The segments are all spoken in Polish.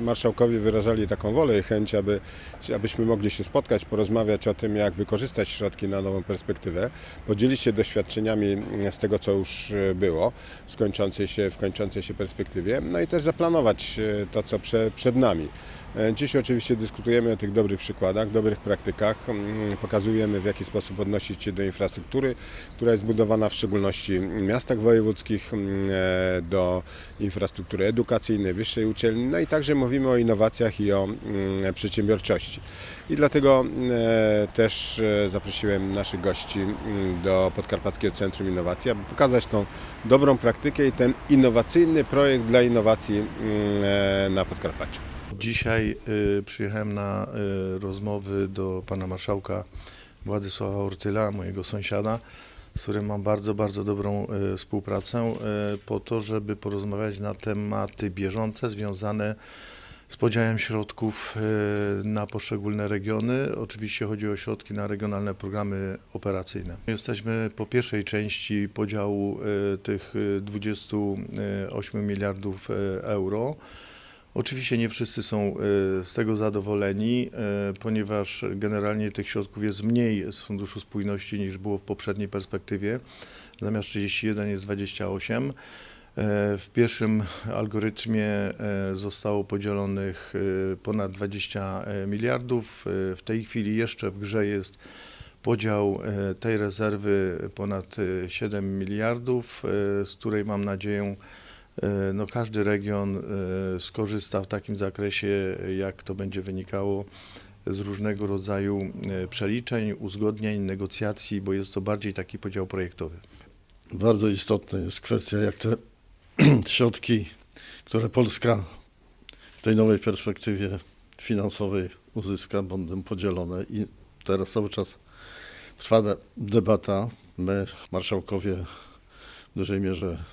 Marszałkowie wyrażali taką wolę i chęć, aby, abyśmy mogli się spotkać, porozmawiać o tym, jak wykorzystać środki na nową perspektywę, podzielić się doświadczeniami z tego, co już e, było w kończącej się, w kończącej się perspektywie, no i też zaplanować e, to, co prze, przed nami. E, Dziś oczywiście dyskutujemy o tych dobrych przykładach, dobrych praktykach, mm, pokazujemy w jaki sposób odnosić się do infrastruktury, która jest budowana w szczególności w miastach wojewódzkich, mm, e, do infrastruktury edukacyjnej, wyższej uczelni, no i także mówimy o innowacjach i o mm, przedsiębiorczości. I dlatego e, też e, zaprosiłem naszych gości do Podkarpackiego Centrum Innowacji, aby pokazać tą dobrą praktykę i ten innowacyjny projekt dla innowacji e, na Podkarpaciu. Dzisiaj y, przyjechałem na y, rozmowy do pana marszałka Władysława Ortyla, mojego sąsiada, z którym mam bardzo, bardzo dobrą y, współpracę, y, po to, żeby porozmawiać na tematy bieżące związane z podziałem środków y, na poszczególne regiony. Oczywiście chodzi o środki na regionalne programy operacyjne. Jesteśmy po pierwszej części podziału y, tych y, 28 miliardów y, euro. Oczywiście nie wszyscy są y, z tego zadowoleni, y, ponieważ generalnie tych środków jest mniej z Funduszu Spójności niż było w poprzedniej perspektywie. Zamiast 31 jest 28. Y, W pierwszym algorytmie zostało podzielonych ponad 20 miliardów. W tej chwili jeszcze w grze jest podział tej rezerwy ponad y, 7 miliardów, z której mam nadzieję E, no, każdy region e, skorzysta w takim zakresie, jak to będzie wynikało z różnego rodzaju e, przeliczeń, uzgodnień, negocjacji, bo jest to bardziej taki podział projektowy. Bardzo istotna jest kwestia, jak te środki, które Polska w tej nowej perspektywie finansowej uzyska, będą podzielone. I teraz cały czas trwa de- debata. My, marszałkowie, w dużej mierze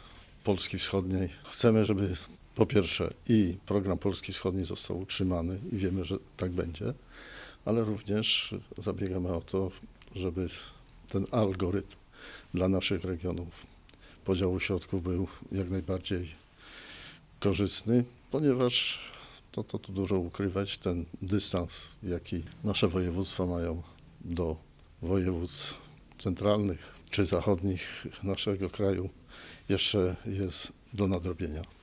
Polski Wschodniej, chcemy, żeby po pierwsze i program Polski Wschodniej został utrzymany i wiemy, że tak będzie, ale również zabiegamy o to, żeby ten algorytm dla naszych regionów podziału środków był jak najbardziej korzystny, ponieważ to, to tu dużo ukrywać, ten dystans, jaki nasze województwa mają do województw centralnych czy zachodnich naszego kraju, jeszcze jest do nadrobienia.